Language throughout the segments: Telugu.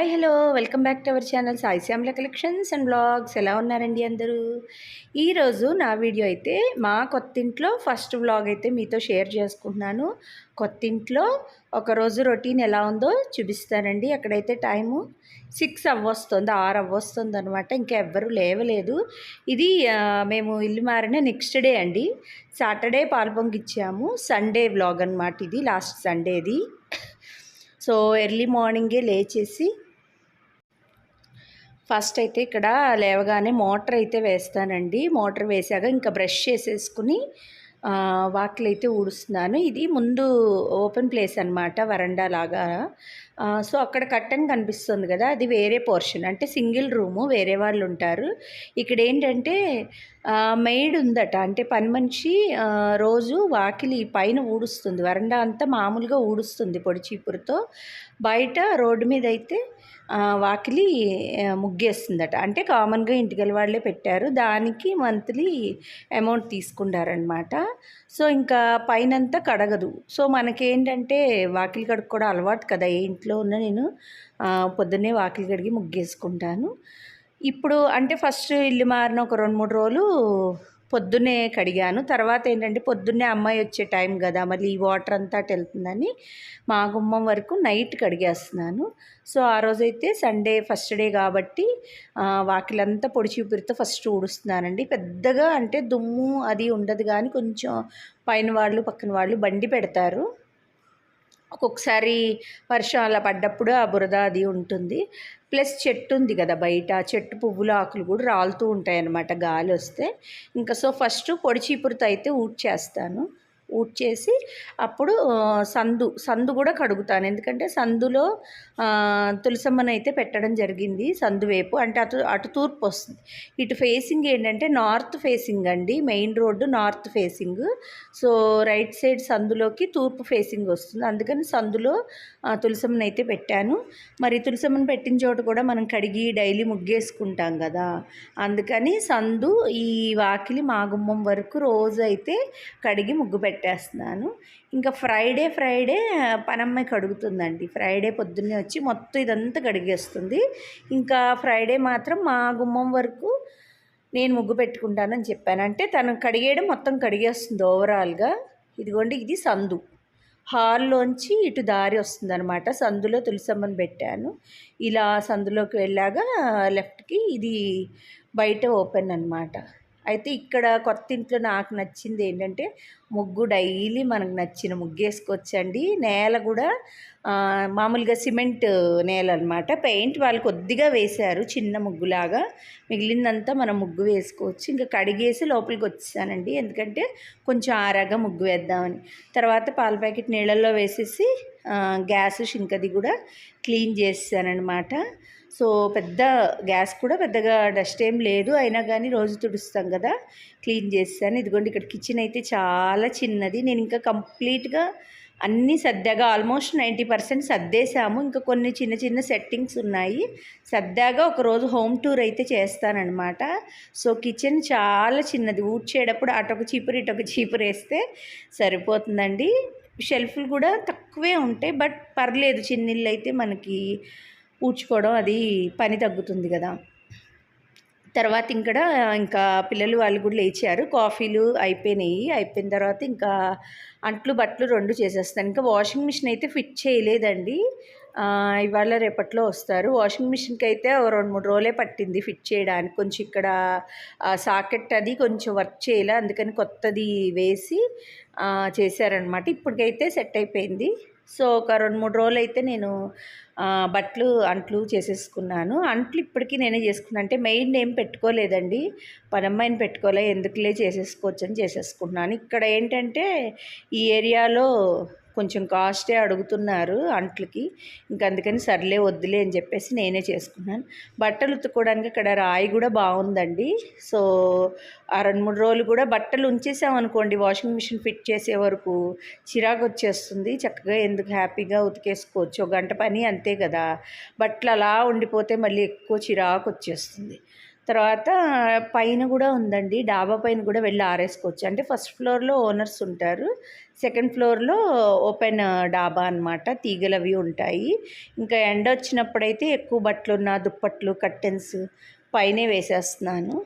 Hi hello. Welcome back to our channel Sai Shyamla collections and blogs. ఎలా ఉన్నారండి అందరూ? ఈరోజు నా వీడియో అయితే మా కొత్తింట్లో ఫస్ట్ వ్లాగ్ అయితే మీతో షేర్ చేసుకుంటున్నాను. కొత్తింట్లో ఒకరోజు రొటీన్ ఎలా ఉందో చూపిస్తానండి. అక్కడైతే టైము సిక్స్ అవ్వొస్తుంది ఆరు అవ్వొస్తుంది అనమాట ఇంకా ఎవ్వరూ లేవలేదు. ఇది మేము ఇల్లు మారిన నెక్స్ట్ డే అండి. సాటర్డే పాల్పొంగిచ్చాము సండే వ్లాగ్ అనమాట ఇది లాస్ట్ సండేది. సో ఎర్లీ మార్నింగే లేచేసి ఫస్ట్ అయితే ఇక్కడ లేవగానే మోటార్ అయితే వేస్తానండి. మోటార్ వేసాక ఇంకా బ్రష్ చేసేసుకుని వాకిలు వాకిలి అయితే ఊడుస్తున్నాను. ఇది ముందు ఓపెన్ ప్లేస్ అనమాట వరండా లాగా. సో అక్కడ కట్టన్ కనిపిస్తుంది కదా అది వేరే పోర్షన్. అంటే సింగిల్ రూము వేరే వాళ్ళు ఉంటారు. ఇక్కడ ఏంటంటే మెయిడ్ ఉందట. అంటే పని మనిషి రోజు వాకిలి పైన ఊడుస్తుంది. వరండా అంతా మామూలుగా ఊడుస్తుంది పొడి చీపురుతో బయట రోడ్డు మీద అయితే వాకిలి ముగ్గేస్తుందట. అంటే కామన్గా ఇంటికెళ్ళి వాళ్ళే పెట్టారు. దానికి మంత్లీ అమౌంట్ తీసుకుంటారనమాట సో ఇంకా పైనంతా కడగదు. సో మనకేంటంటే వాకిలి కడుక్కోవడం అలవాటు కదా. ఏ ఇంట్లో ఉన్న నేను పొద్దున్నే వాకిలి కడిగి ముగ్గేసుకుంటాను. ఇప్పుడు అంటే ఫస్ట్ ఇల్లు మారిన ఒక రెండు మూడు రోజులు పొద్దున్నే కడిగాను. తర్వాత ఏంటంటే పొద్దున్నే అమ్మాయి వచ్చే టైం కదా మళ్ళీ ఈ వాటర్ అంతా వెళ్తుందని మా గుమ్మం వరకు నైట్ కడిగేస్తున్నాను. సో ఆ రోజైతే సండే ఫస్ట్ డే కాబట్టి వాకిలంతా పొడి చూపిరితో ఫస్ట్ ఊడుస్తున్నానండి. పెద్దగా అంటే దుమ్ము అది ఉండదు కానీ కొంచెం పైన వాళ్ళు పక్కన వాళ్ళు బండి పెడతారు. ఒక్కొక్కసారి వర్షం అలా పడ్డప్పుడు ఆ బురద అది ఉంటుంది. ప్లస్ చెట్టు ఉంది కదా బయట చెట్టు పువ్వుల ఆకులు కూడా రాలుతూ ఉంటాయి అన్నమాట గాలి వస్తే. ఇంకా సో ఫస్ట్ పొడి చీపురుతో అయితే ఊడ్చేస్తాను. ఊడ్చేసి అప్పుడు సందు సందు కూడా కడుగుతాను. ఎందుకంటే సందులో తులసమ్మను తులసమ్మని అయితే పెట్టడం జరిగింది సందు వైపు. అంటే అటు అటు తూర్పు వస్తుంది. ఇటు ఫేసింగ్ ఏంటంటే నార్త్ ఫేసింగ్ అండి. Main road north facing. So right side సందులోకి తూర్పు ఫేసింగ్ వస్తుంది. అందుకని సందులో తులసమ్మను అయితే పెట్టాను. మరి తులసమ్మని పెట్టిన చోట కూడా మనం కడిగి డైలీ ముగ్గేసుకుంటాం కదా. అందుకని సందు ఈ వాకిలి మా గుమ్మం వరకు రోజు అయితే కడిగి ముగ్గు పెట్టేస్తున్నాను. ఇంకా ఫ్రైడే ఫ్రైడే పనమ్మాయి కడుగుతుందండి. ఫ్రైడే పొద్దున్నే వచ్చి మొత్తం ఇదంతా కడిగేస్తుంది. ఇంకా ఫ్రైడే మాత్రం మా గుమ్మం వరకు నేను ముగ్గు పెట్టుకుంటానని చెప్పాను. అంటే తను కడిగేయడం మొత్తం కడిగేస్తుంది ఓవరాల్గా. ఇదిగోండి ఇది సందు. హాల్లోంచి ఇటు దారి వస్తుంది అనమాట సందులో తులసమ్మని పెట్టాను. ఇలా సందులోకి వెళ్ళాక లెఫ్ట్కి ఇది బయట ఓపెన్ అనమాట అయితే ఇక్కడ కొత్త ఇంట్లో నాకు నచ్చింది ఏంటంటే ముగ్గు డైలీ మనకు నచ్చిన ముగ్గు వేసుకోవచ్చండి. నేల కూడా మామూలుగా సిమెంట్ నేల అనమాట పెయింట్ వాళ్ళు కొద్దిగా వేశారు చిన్న ముగ్గులాగా. మిగిలిందంతా మనం ముగ్గు వేసుకోవచ్చు. ఇంకా కడిగేసి లోపలికి వచ్చేసానండి. ఎందుకంటే కొంచెం ఆరాగా ముగ్గు వేద్దామని. తర్వాత పాల ప్యాకెట్ నీళ్ళల్లో వేసేసి గ్యాస్ షింకది కూడా క్లీన్ చేసానమాట సో పెద్ద గ్యాస్ కూడా పెద్దగా డస్ట్ ఏం లేదు. అయినా కానీ రోజు తుడుస్తాం కదా క్లీన్ చేస్తాను. ఇదిగోండి ఇక్కడ కిచెన్ అయితే చాలా చిన్నది. నేను ఇంకా కంప్లీట్గా అన్నీ సర్దాగా ఆల్మోస్ట్ నైంటీ పర్సెంట్ సర్దేశాము. ఇంకా కొన్ని చిన్న చిన్న సెట్టింగ్స్ ఉన్నాయి. సర్దాగా ఒకరోజు హోమ్ టూర్ అయితే చేస్తానన్నమాట. సో కిచెన్ చాలా చిన్నది. ఊడ్చేటప్పుడు అటొక చీపురు ఇటొక చీపురు వేస్తే సరిపోతుందండి. షెల్ఫ్లు కూడా తక్కువే ఉంటాయి బట్ పర్లేదు చిన్నిళ్ళు అయితే మనకి ఊడ్చుకోవడం అది పని తగ్గుతుంది కదా. తర్వాత ఇక్కడ ఇంకా పిల్లలు వాళ్ళు కూడా లేచారు కాఫీలు అయిపోయినాయి అయిపోయిన తర్వాత ఇంకా అంట్లు బట్టలు రెండు చేసేస్తాను. ఇంకా వాషింగ్ మిషన్ అయితే ఫిట్ చేయలేదండి. ఇవాళ రేపట్లో వస్తారు. వాషింగ్ మిషన్కి అయితే రెండు మూడు రోజులే పట్టింది ఫిట్ చేయడానికి. కొంచెం ఇక్కడ సాకెట్ అది కొంచెం వర్క్ చేయలే. అందుకని కొత్తది వేసి చేశారనమాట ఇప్పటికైతే సెట్ అయిపోయింది. సో ఒక రెండు మూడు రోజులు అయితే నేను బట్టలు అంట్లు చేసేసుకున్నాను. అంట్లు ఇప్పటికీ నేనే చేసుకున్నాను. అంటే మెయిన్ ఏం పెట్టుకోలేదండి. పనమ్మాయిని పెట్టుకోలే. ఎందుకులే చేసేసుకోవచ్చు అని చేసేసుకున్నాను ఇక్కడ ఏంటంటే ఈ ఏరియాలో కొంచెం కాస్టే అడుగుతున్నారు అంట్లకి. ఇంక అందుకని సర్లే వద్దులే అని చెప్పేసి నేనే చేసుకున్నాను. బట్టలు ఉతుక్కోవడానికి ఇక్కడ రాయి కూడా బాగుందండి. సో ఆ రెండు మూడు రోజులు కూడా బట్టలు ఉంచేసామనుకోండి వాషింగ్ మిషన్ ఫిట్ చేసే వరకు చిరాకు వచ్చేస్తుంది. చక్కగా ఎందుకు హ్యాపీగా ఉతికేసుకోవచ్చు? ఒక గంట పని అంతే కదా. బట్టలు అలా ఉండిపోతే మళ్ళీ ఎక్కువ చిరాకు వచ్చేస్తుంది. తర్వాత పైన కూడా ఉందండి. డాబా పైన కూడా వెళ్ళి ఆరేసుకోవచ్చు. అంటే ఫస్ట్ ఫ్లోర్లో ఓనర్స్ ఉంటారు. సెకండ్ ఫ్లోర్లో ఓపెన్ డాబా అనమాట తీగలు అవి ఉంటాయి. ఇంకా ఎండ వచ్చినప్పుడైతే ఎక్కువ బట్టలు ఉన్న దుప్పట్లు కర్టెన్స్ పైనే వేసేస్తున్నాను.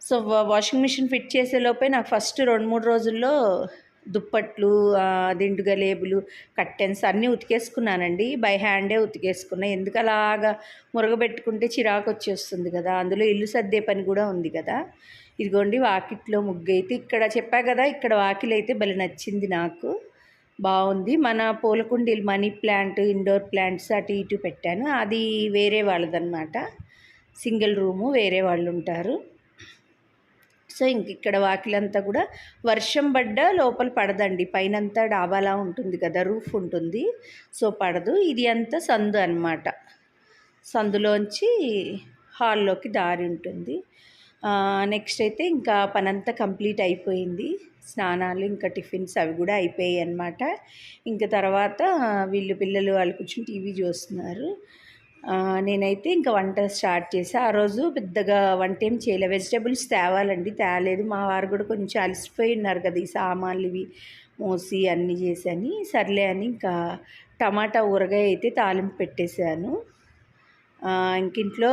సో వాషింగ్ మిషన్ ఫిట్ చేసే లోపే నాకు ఫస్ట్ రెండు మూడు రోజుల్లో దుప్పట్లు దిండుగ దిండుగా లేబులు కర్టెన్స్ అన్నీ ఉతికేసుకున్నానండి. బై హ్యాండే ఉతికేసుకున్నా. ఎందుకు అలాగా మురగబెట్టుకుంటే చిరాకు వచ్చేస్తుంది కదా. అందులో ఇల్లు సర్దే పని కూడా ఉంది కదా. ఇదిగోండి వాకిట్లో ముగ్గు అయితే ఇక్కడ చెప్పా కదా ఇక్కడ వాకిలి అయితే భలే నచ్చింది నాకు. బాగుంది. మన పూలకుండీలు మనీ ప్లాంట్ ఇండోర్ ప్లాంట్స్ అటు ఇటు పెట్టాను. అది వేరే వాళ్ళదన్నమాట. సింగిల్ రూము వేరే వాళ్ళు ఉంటారు సో ఇంక ఇక్కడ వాకిలంతా కూడా వర్షం పడ్డ లోపల పడదండి. పైనంతా డాబాలా ఉంటుంది కదా రూఫ్ ఉంటుంది. సో పడదు. ఇది అంతా సందు అన్నమాట. సందులోంచి హాల్లోకి దారి ఉంటుంది. నెక్స్ట్ అయితే ఇంకా పనంతా కంప్లీట్ అయిపోయింది. స్నానాలు ఇంకా టిఫిన్స్ అవి కూడా అయిపోయాయి అన్నమాట. ఇంకా తర్వాత వీళ్ళు పిల్లలు వాళ్ళు కూర్చొని టీవీ చూస్తున్నారు. నేనైతే ఇంకా వంట స్టార్ట్ చేసా. ఆ రోజు పెద్దగా వంట ఏం చేయలే. వెజిటేబుల్స్ తేవాలండి తేలేదు. మా వారు కూడా కొంచెం అలసిపోయి ఉన్నారు కదా ఈ సామాన్లు ఇవి మోసి అన్నీ చేశాను సర్లే అని ఇంకా టమాటా ఊరగాయ అయితే తాలింపు పెట్టేశాను. ఇంకింట్లో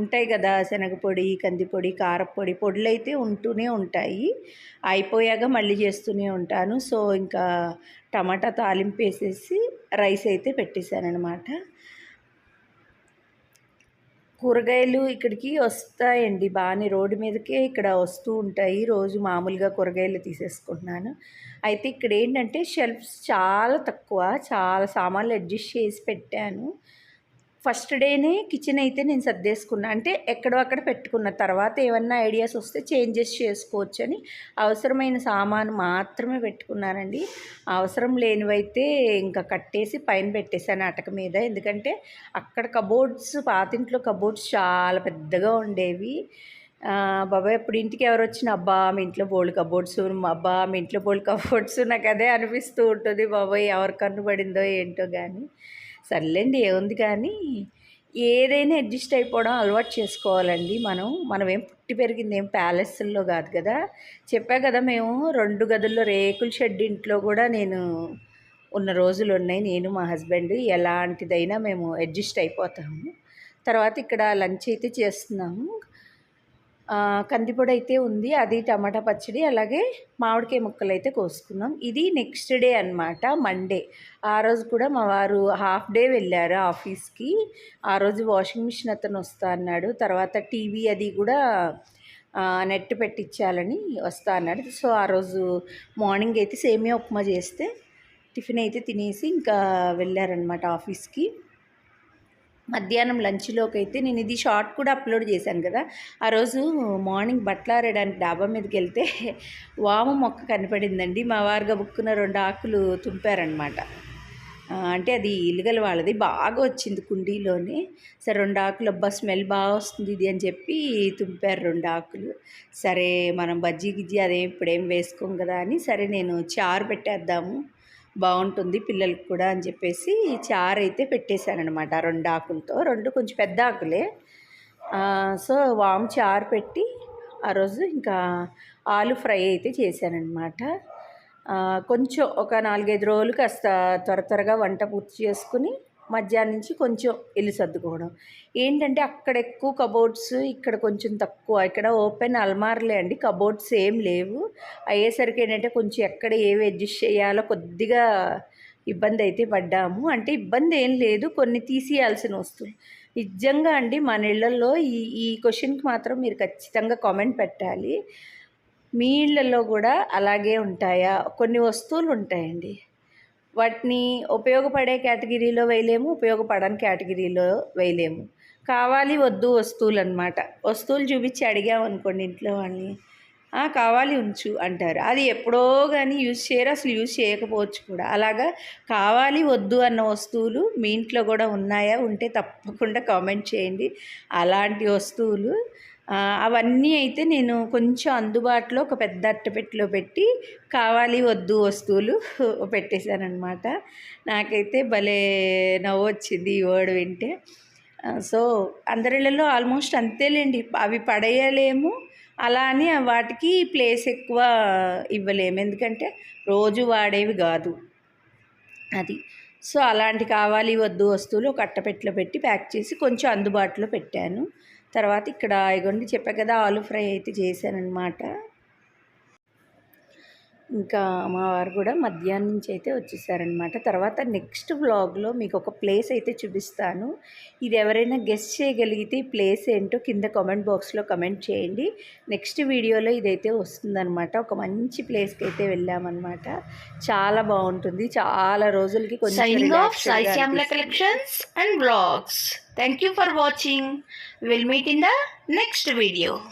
ఉంటాయి కదా శనగపొడి కందిపొడి కారపొడి పొడులు అయితే ఉంటూనే ఉంటాయి. అయిపోయాక మళ్ళీ చేస్తూనే ఉంటాను. సో ఇంకా టమాటా తాలింపు వేసేసి రైస్ అయితే పెట్టేశాను అనమాట కూరగాయలు ఇక్కడికి వస్తాయండి. బాగానే రోడ్డు మీదకే ఇక్కడ వస్తూ ఉంటాయి. రోజు మామూలుగా కూరగాయలు తీసేసుకుంటున్నాను. అయితే ఇక్కడ ఏంటంటే షెల్ఫ్స్ చాలా తక్కువ. చాలా సామాన్లు అడ్జస్ట్ చేసి పెట్టాను. ఫస్ట్ డేనే కిచెన్ అయితే నేను సర్దేసుకున్నా. అంటే ఎక్కడో అక్కడ పెట్టుకున్న. తర్వాత ఏమన్నా ఐడియాస్ వస్తే చేంజెస్ చేసుకోవచ్చు అని అవసరమైన సామాను మాత్రమే పెట్టుకున్నానండి. అవసరం లేనివైతే ఇంకా కట్టేసి పైన పెట్టేశాను అటక మీద. ఎందుకంటే అక్కడ కబోర్డ్స్ పాతింట్లో కబోర్డ్స్ చాలా పెద్దగా ఉండేవి. బాబాయ్ ఇప్పుడు ఇంటికి ఎవరు వచ్చిన అబ్బా మీ ఇంట్లో బోల్డ్ కబోర్డ్స్ అబ్బా మీ ఇంట్లో బోల్డ్ కబోర్డ్స్ నాకు అదే అనిపిస్తూ ఉంటుంది బాబాయ్ ఎవరు కన్ను పడిందో ఏంటో కానీ సర్లేండి ఏముంది కానీ ఏదైనా అడ్జస్ట్ అయిపోవడం అలవాటు చేసుకోవాలండి మనం. మనం ఏం పుట్టి పెరిగింది ఏం ప్యాలెస్ల్లో కాదు కదా. చెప్పా కదా మేము రెండు గదుల్లో రేకుల షెడ్ ఇంట్లో కూడా నేను ఉన్న రోజులు ఉన్నాయి. నేను మా హస్బెండ్ ఎలాంటిదైనా మేము అడ్జస్ట్ అయిపోతాము. తర్వాత ఇక్కడ లంచ్ అయితే చేస్తున్నాము. కందిపొడి అయితే ఉంది అది టమాటా పచ్చడి అలాగే మామిడికాయ ముక్కలు అయితే కోసుకున్నాం ఇది నెక్స్ట్ డే అన్నమాట మండే ఆ రోజు కూడా మా వారు హాఫ్ డే వెళ్ళారు ఆఫీస్కి. ఆ రోజు వాషింగ్ మిషన్ అతను వస్తా అన్నాడు తర్వాత టీవీ అది కూడా నెట్ పెట్టించాలని వస్తా అన్నాడు. సో ఆ రోజు మార్నింగ్ అయితే సేమియా ఉప్మా చేస్తే టిఫిన్ అయితే తినేసి ఇంకా వెళ్ళారనమాట ఆఫీస్కి. మధ్యాహ్నం లంచ్లోకి అయితే నేను ఇది షార్ట్ కూడా అప్లోడ్ చేశాను కదా. ఆ రోజు మార్నింగ్ బట్టలారేయడానికి డాబా మీదకి వెళ్తే వాము మొక్క కనపడిందండి. మా వారుగా బుక్కున్న రెండు ఆకులు తుంపారనమాట. అంటే అది ఇలుగల వాళ్ళది. బాగా వచ్చింది కుండీలోనే. సరే రెండు ఆకులు అబ్బా స్మెల్ బాగా వస్తుంది ఇది అని చెప్పి తుంపారు రెండు ఆకులు. సరే మనం బజ్జీ గిజ్జీ అదేం ఇప్పుడేం వేసుకోం కదా అని సరే నేను చారు పెట్టేద్దాము. బాగుంటుంది పిల్లలకి కూడా అని చెప్పేసి చారు అయితే పెట్టేశానమాట రెండు ఆకులతో. రెండు కొంచెం పెద్ద ఆకులే. సో వాము చారు పెట్టి ఆ రోజు ఇంకా ఆలు ఫ్రై అయితే చేశానన్నమాట కొంచెం ఒక నాలుగైదు రోజులు కాస్త త్వర త్వరగా వంట పూర్తి చేసుకుని మధ్యాహ్నం నుంచి కొంచెం ఇల్లు సర్దుకోవడం. ఏంటంటే అక్కడ ఎక్కువ కబోర్డ్స్ ఇక్కడ కొంచెం తక్కువ. ఇక్కడ ఓపెన్ అల్మార్లే అండి కబోర్డ్స్ ఏం లేవు. అయ్యేసరికి ఏంటంటే కొంచెం ఎక్కడ ఏవి అడ్జస్ట్ చేయాలో కొద్దిగా ఇబ్బంది అయితే పడ్డాము. అంటే ఇబ్బంది ఏం లేదు కొన్ని తీసేయాల్సిన వస్తువులు. నిజంగా అండి మన ఇళ్ళల్లో ఈ ఈ క్వశ్చన్కి మాత్రం మీరు ఖచ్చితంగా కామెంట్ పెట్టాలి. మీ ఇళ్ళల్లో కూడా అలాగే ఉంటాయా? కొన్ని వస్తువులు ఉంటాయండి. వాటిని ఉపయోగపడే కేటగిరీలో వేయలేము ఉపయోగపడని కేటగిరీలో వేయలేము. కావాలి వద్దు వస్తువులు అనమాట వస్తువులు చూపించి అడిగామనుకోండి ఇంట్లో వాళ్ళని. కావాలి ఉంచు అంటారు. అది ఎప్పుడో కానీ యూజ్ చేయరు అసలు యూజ్ చేయకపోవచ్చు కూడా. అలాగా కావాలి వద్దు అన్న వస్తువులు మీ ఇంట్లో కూడా ఉన్నాయా? ఉంటే తప్పకుండా కామెంట్ చేయండి. అలాంటి వస్తువులు అవన్నీ అయితే నేను కొంచెం అందుబాటులో ఒక పెద్ద అట్టపెట్టిలో పెట్టి కావాలి వద్దు వస్తువులు పెట్టేశానమాట నాకైతే భలే నవ్వు వచ్చింది ఈ వర్డ్ వింటే. సో అందరిళ్ళలో ఆల్మోస్ట్ అంతేలేండి అవి పడేయలేము. అలా అని వాటికి ప్లేస్ ఎక్కువ ఇవ్వలేము. ఎందుకంటే రోజు వాడేవి కాదు. అది. సో అలాంటి కావాలి వద్దు వస్తువులు ఒక అట్టపెట్టలో పెట్టి ప్యాక్ చేసి కొంచెం అందుబాటులో పెట్టాను. తర్వాత ఇక్కడ ఇగోండి చెప్పా కదా ఆలు ఫ్రై అయితే చేశానన్నమాట. ఇంకా మా వారు కూడా మధ్యాహ్నం నుంచి అయితే వచ్చేసారనమాట తర్వాత నెక్స్ట్ వ్లాగ్లో మీకు ఒక ప్లేస్ అయితే చూపిస్తాను. ఇది ఎవరైనా గెస్ట్ చేయగలిగితే ఈ ప్లేస్ ఏంటో కింద కామెంట్ బాక్స్లో కమెంట్ చేయండి. నెక్స్ట్ వీడియోలో ఇదైతే వస్తుందన్నమాట. ఒక మంచి ప్లేస్కి అయితే వెళ్ళామన్నమాట. చాలా బాగుంటుంది. చాలా రోజులకి కొంచెం off, relaxed Thank you for watching. We'll meet in the next video.